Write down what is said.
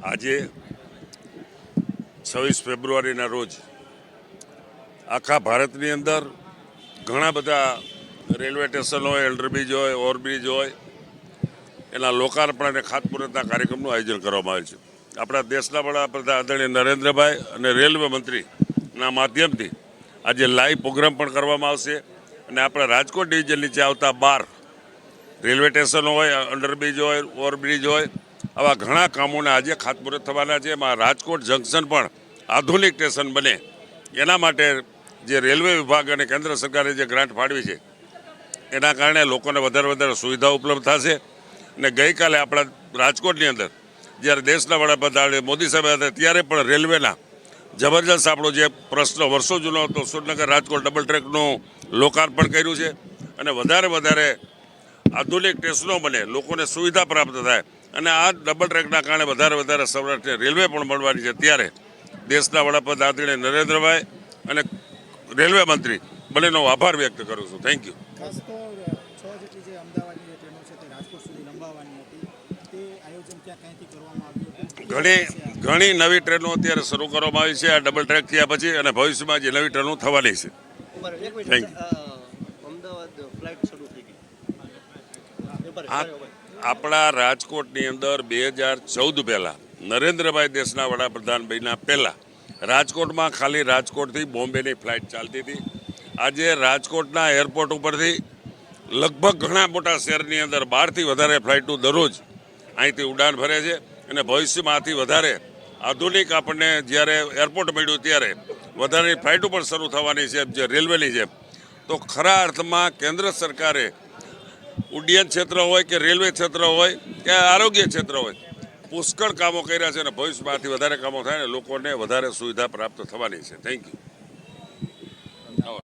આજે છવ્વીસ ફેબ્રુઆરીના રોજ આખા ભારતની અંદર ઘણા બધા રેલવે સ્ટેશન હોય અંડરબ્રિજ હોય ઓવરબ્રિજ હોય, એના લોકાર્પણ અને ખાતમુહૂર્તના કાર્યક્રમનું આયોજન કરવામાં આવે છે. આપણા દેશના વડાપ્રધાન આદરણીય નરેન્દ્રભાઈ અને રેલવે મંત્રીના માધ્યમથી આજે લાઈવ પ્રોગ્રામ પણ કરવામાં આવશે અને આપણા રાજકોટ ડિવિઝન નીચે આવતા બાર રેલવે સ્ટેશન હોય અંડરબ્રિજ હોય ઓવરબ્રિજ હોય આવા ઘણા કામોને આજે ખાતમુહૂર્ત થવાના છે. એમાં રાજકોટ જંકશન પણ આધુનિક સ્ટેશન બને. એના માટે જે રેલવે વિભાગ અને કેન્દ્ર સરકારે જે ગ્રાન્ટ ફાળવી છે, એના કારણે લોકોને વધારે વધારે સુવિધા ઉપલબ્ધ થશે. અને ગઈકાલે આપણા રાજકોટની અંદર, જ્યારે દેશના વડાપ્રધાન મોદી સાહેબ હતા, ત્યારે પણ રેલવેના જબરજસ્ત આપણો જે પ્રશ્ન વર્ષો જૂનો હતો સુરનગર રાજકોટ ડબલ ટ્રેકનું લોકાર્પણ કર્યું છે. અને વધારે વધારે આધુનિક સ્ટેશનો બને લોકોને સુવિધા પ્રાપ્ત થાય. અને આ ડબલ ટ્રેકના કારણે વધારે વધારે સૌરાષ્ટ્રને રેલવે પણ મળવાની છે ત્યારે દેશના વડાપ્રધાન આદરણીય નરેન્દ્રભાઈ અને રેલવે મંત્રી બંનેનો આભાર વ્યક્ત કરું છું. થેન્ક યુ ખાસ તો છ જેટલી જે અમદાવાદની જે ટ્રેનો છે તે રાજકોટ સુધી લંબાવવાની હતી. તે આયોજન ક્યાં ક્યાંયથી કરવામાં આવ્યું હતું? ઘણી ઘણી નવી ટ્રેનો અત્યારે શરૂ કરવામાં આવી છે. આ ડબલ ટ્રેક થયા પછી અને ભવિષ્યમાં જે નવી ટ્રેનો થવાની છે. થેન્ક. અ, અમદાવાદ ફ્લાઇટ શરૂ આપણા રાજકોટની અંદર બે હજાર ચૌદ પહેલાં નરેન્દ્રભાઈ દેશના વડાપ્રધાન બન્યા પહેલાં રાજકોટમાં ખાલી રાજકોટથી બોમ્બેની ફ્લાઇટ ચાલતી હતી. આજે રાજકોટના એરપોર્ટ ઉપરથી લગભગ ઘણા મોટા શહેરની અંદર બારથી વધારે ફ્લાઇટો દરરોજ અહીંથી ઉડાન ભરે છે અને ભવિષ્યમાં આથી વધારે આધુનિક આપણને જ્યારે એરપોર્ટ મળ્યું ત્યારે વધારે ફ્લાઇટો પણ શરૂ થવાની છે જે રેલવેની જેમ. તો ખરા અર્થમાં કેન્દ્ર સરકારે ઉડ્ડયન ક્ષેત્ર હોય કે રેલવે ક્ષેત્ર હોય કે આરોગ્ય ક્ષેત્ર હોય, પુષ્કળ કામો કર્યા છે અને ભવિષ્યમાંથી વધારે કામો થાય ને લોકોને વધારે સુવિધા પ્રાપ્ત થવાની છે. Thank you